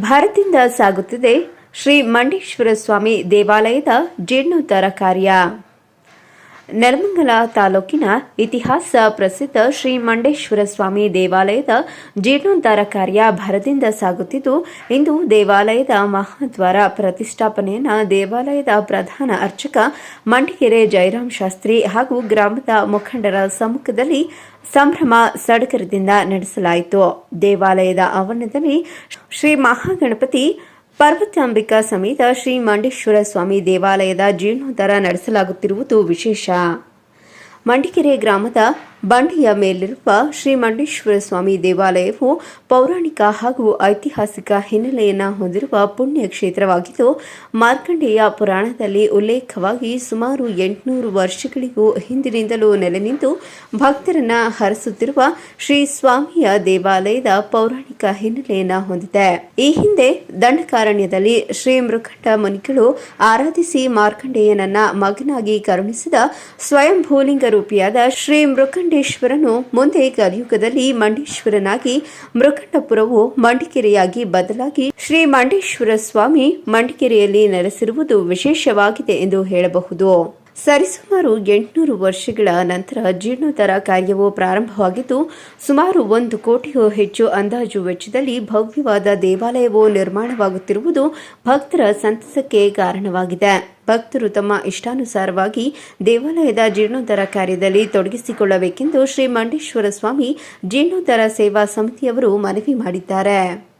ಭಾರತದಿಂದ ಸಾಗುತ್ತಿದೆ ಶ್ರೀ ಮಂಡೇಶ್ವರ ಸ್ವಾಮಿ ದೇವಾಲಯದ ಜೀರ್ಣೋದ್ಧಾರ ಕಾರ್ಯ ನೆಲಮಂಗಲ ತಾಲೂಕಿನ ಇತಿಹಾಸ ಪ್ರಸಿದ್ಧ ಶ್ರೀ ಮಂಡೇಶ್ವರ ಸ್ವಾಮಿ ದೇವಾಲಯದ ಜೀರ್ಣೋದ್ಧಾರ ಕಾರ್ಯ ಭರದಿಂದ ಸಾಗುತ್ತಿದ್ದು, ಇಂದು ದೇವಾಲಯದ ಮಹಾದ್ವಾರ ಪ್ರತಿಷ್ಠಾಪನೆಯನ್ನು ದೇವಾಲಯದ ಪ್ರಧಾನ ಅರ್ಚಕ ಮಂಡಿಗೆರೆ ಜಯರಾಮ್ ಶಾಸ್ತ್ರಿ ಹಾಗೂ ಗ್ರಾಮದ ಮುಖಂಡರ ಸಮ್ಮುಖದಲ್ಲಿ ಸಂಭ್ರಮ ಸಡಗರದಿಂದ ನಡೆಸಲಾಯಿತು. ದೇವಾಲಯದ ಆವರಣದಲ್ಲಿ ಶ್ರೀ ಮಹಾಗಣಪತಿ ಪರ್ವತಾಂಬಿಕಾ ಸಮೇತ ಶ್ರೀ ಮಂಡೇಶ್ವರ ಸ್ವಾಮಿ ದೇವಾಲಯದ ಜೀರ್ಣೋದ್ಧಾರ ನಡೆಸಲಾಗುತ್ತಿರುವುದು ವಿಶೇಷ. ಮಂಡಿಕೆರೆ ಗ್ರಾಮದ ಬಂಡೆಯ ಮೇಲಿರುವ ಶ್ರೀ ಮಂಡೇಶ್ವರ ಸ್ವಾಮಿ ದೇವಾಲಯವು ಪೌರಾಣಿಕ ಹಾಗೂ ಐತಿಹಾಸಿಕ ಹಿನ್ನೆಲೆಯನ್ನು ಹೊಂದಿರುವ ಪುಣ್ಯ ಕ್ಷೇತ್ರವಾಗಿದ್ದು, ಮಾರ್ಕಂಡೇಯ ಪುರಾಣದಲ್ಲಿ ಉಲ್ಲೇಖವಾಗಿ ಸುಮಾರು ಎಂಟುನೂರು ವರ್ಷಗಳಿಗೂ ಹಿಂದಿನಿಂದಲೂ ನೆಲೆ ನಿಂತು ಭಕ್ತರನ್ನ ಹರಸುತ್ತಿರುವ ಶ್ರೀ ಸ್ವಾಮಿಯ ದೇವಾಲಯದ ಪೌರಾಣಿಕ ಹಿನ್ನೆಲೆಯನ್ನು ಹೊಂದಿದೆ. ಈ ಹಿಂದೆ ದಂಡಕಾರಣ್ಯದಲ್ಲಿ ಶ್ರೀ ಮೃಕಂಠ ಮುನಿಗಳು ಆರಾಧಿಸಿ ಮಾರ್ಕಂಡೇಯನನ್ನ ಮಗನಾಗಿ ಕರುಣಿಸಿದ ಸ್ವಯಂಭೂಲಿಂಗ ರೂಪಿಯಾದ ಶ್ರೀ ಮೃಕಂಡೇಶ್ವರನು ಮುಂದೆ ಕಲಿಯುಗದಲ್ಲಿ ಮಂಡೇಶ್ವರನಾಗಿ ಮೃಕಂಡಪುರವು ಮಂಡಿಕೆರೆಯಾಗಿ ಬದಲಾಗಿ ಶ್ರೀ ಮಂಡೇಶ್ವರ ಸ್ವಾಮಿ ಮಂಡಿಕೆರೆಯಲ್ಲಿ ನೆಲೆಸಿರುವುದು ವಿಶೇಷವಾಗಿದೆ ಎಂದು ಹೇಳಬಹುದು. ಸರಿಸುಮಾರು ಎಂಟುನೂರು ವರ್ಷಗಳ ನಂತರ ಜೀರ್ಣೋದ್ಧಾರ ಕಾರ್ಯವು ಪ್ರಾರಂಭವಾಗಿದ್ದು, ಸುಮಾರು ಒಂದು ಕೋಟಿಗೂ ಹೆಚ್ಚು ಅಂದಾಜು ವೆಚ್ಚದಲ್ಲಿ ಭವ್ಯವಾದ ದೇವಾಲಯವು ನಿರ್ಮಾಣವಾಗುತ್ತಿರುವುದು ಭಕ್ತರ ಸಂತಸಕ್ಕೆ ಕಾರಣವಾಗಿದೆ. ಭಕ್ತರು ತಮ್ಮ ಇಷ್ಟಾನುಸಾರವಾಗಿ ದೇವಾಲಯದ ಜೀರ್ಣೋದ್ಧಾರ ಕಾರ್ಯದಲ್ಲಿ ತೊಡಗಿಸಿಕೊಳ್ಳಬೇಕೆಂದು ಶ್ರೀ ಮಂಡೇಶ್ವರ ಸ್ವಾಮಿ ಜೀರ್ಣೋದ್ಧಾರ ಸೇವಾ ಸಮಿತಿಯವರು ಮನವಿ ಮಾಡಿದ್ದಾರೆ.